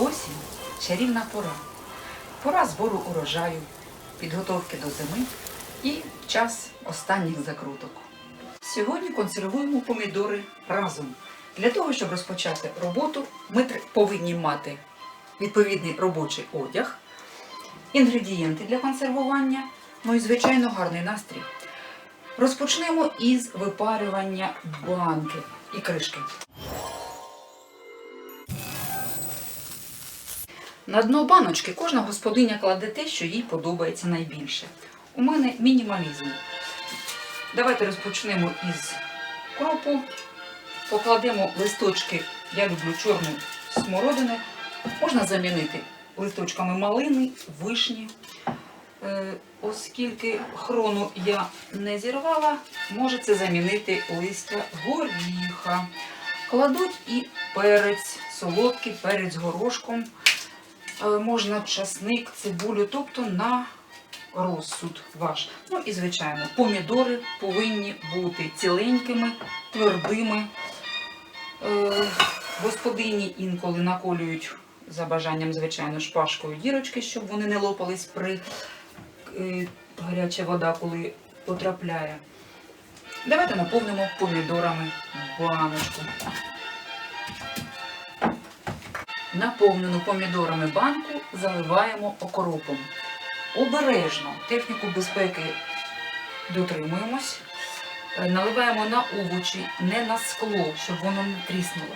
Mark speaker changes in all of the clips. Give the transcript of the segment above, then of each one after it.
Speaker 1: Осінь чарівна пора. Пора збору урожаю, підготовки до зими і час останніх закруток. Сьогодні консервуємо помідори разом. Для того, щоб розпочати роботу, ми повинні мати відповідний робочий одяг, інгредієнти для консервування, ну і, звичайно, гарний настрій. Розпочнемо із випарювання банки і кришки. На дно баночки кожна господиня кладе те, що їй подобається найбільше. У мене мінімалізм. Давайте розпочнемо із кропу. Покладемо листочки, я люблю чорну смородини. Можна замінити листочками малини, вишні. Е, Оскільки хрону я не зірвала, можете замінити листя горіха. Кладуть і перець, солодкий перець горошком. Е, Можна часник, цибулю, тобто на розсуд ваш. Ну і, звичайно, помідори повинні бути ціленькими, твердими. Е, Господині інколи наколюють за бажанням, звичайно, шпажкою дірочки, щоб вони не лопались при е, гаряча вода, коли потрапляє. Давайте наповнимо помідорами баночку. Наповнену помідорами банку заливаємо окропом. Обережно техніку безпеки дотримуємось. Е, Наливаємо на овочі, не на скло, щоб воно не тріснуло.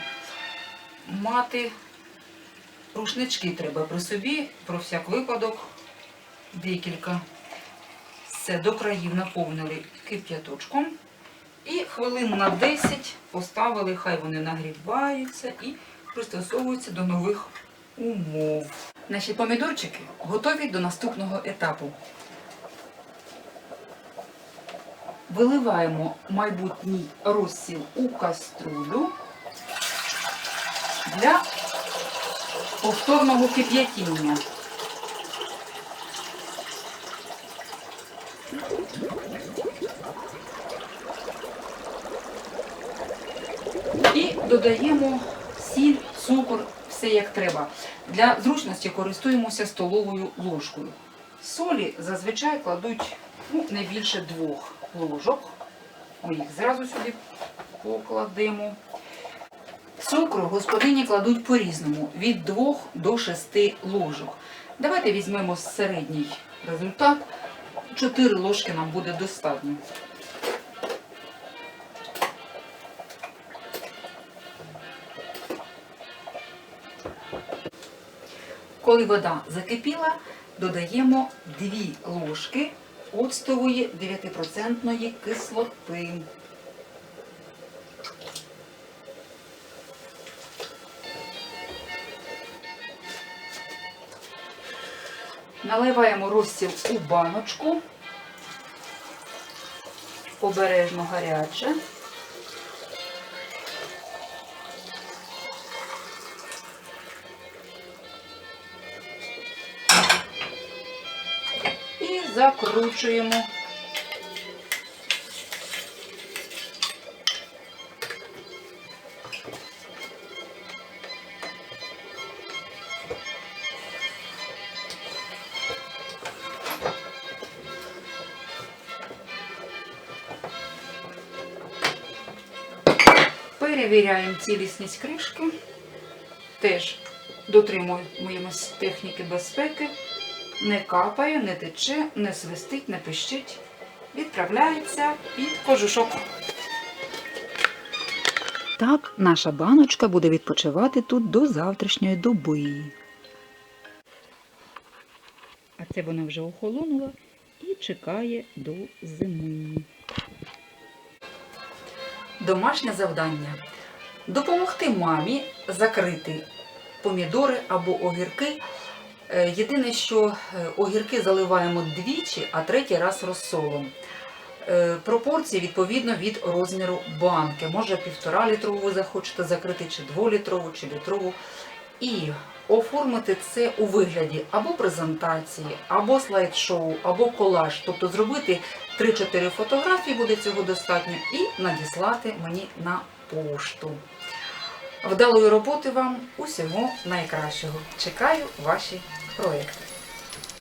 Speaker 1: Мати рушнички треба при собі, про всяк випадок, декілька. Все, до країв наповнили кип'яточком. І хвилин на 10 поставили, хай вони нагріваються і пристосовуються до нових умов. Наші помідорчики готові до наступного етапу. Виливаємо майбутній розсіл у каструлю для повторного кип'ятіння. І додаємо сіль, цукор, все як треба. Для зручності користуємося столовою ложкою. Солі зазвичай кладуть ну, не більше двох ложок. Ми їх зразу сюди покладемо. Цукру господині кладуть по-різному від 2 до 6 ложок. Давайте візьмемо середній результат. 4 ложки нам буде достатньо. Коли вода закипіла, додаємо 2 ложки оцтової 9% кислоти. Наливаємо розсіл у баночку. Обережно гаряче. Закручуємо. Перевіряємо цілісність кришки. Теж дотримуємось техніки безпеки. Не капає, не тече, не свистить, не пищить. Відправляється під кожушок. Так, наша баночка буде відпочивати тут до завтрашньої доби. А це вона вже охолонула і чекає до зими. Домашнє завдання. Допомогти мамі закрити помідори або огірки. Е, Єдине, що е, огірки заливаємо двічі, а третій раз розсолом. Е, Пропорції відповідно від розміру банки. Може півтора літрову захочете закрити, чи дволітрову, чи літрову. І оформити це у вигляді або презентації, або слайд-шоу, або колаж. Тобто зробити 3-4 фотографії буде цього достатньо і надіслати мені на пошту. Вдалої роботи вам усього найкращого. Чекаю ваші 对。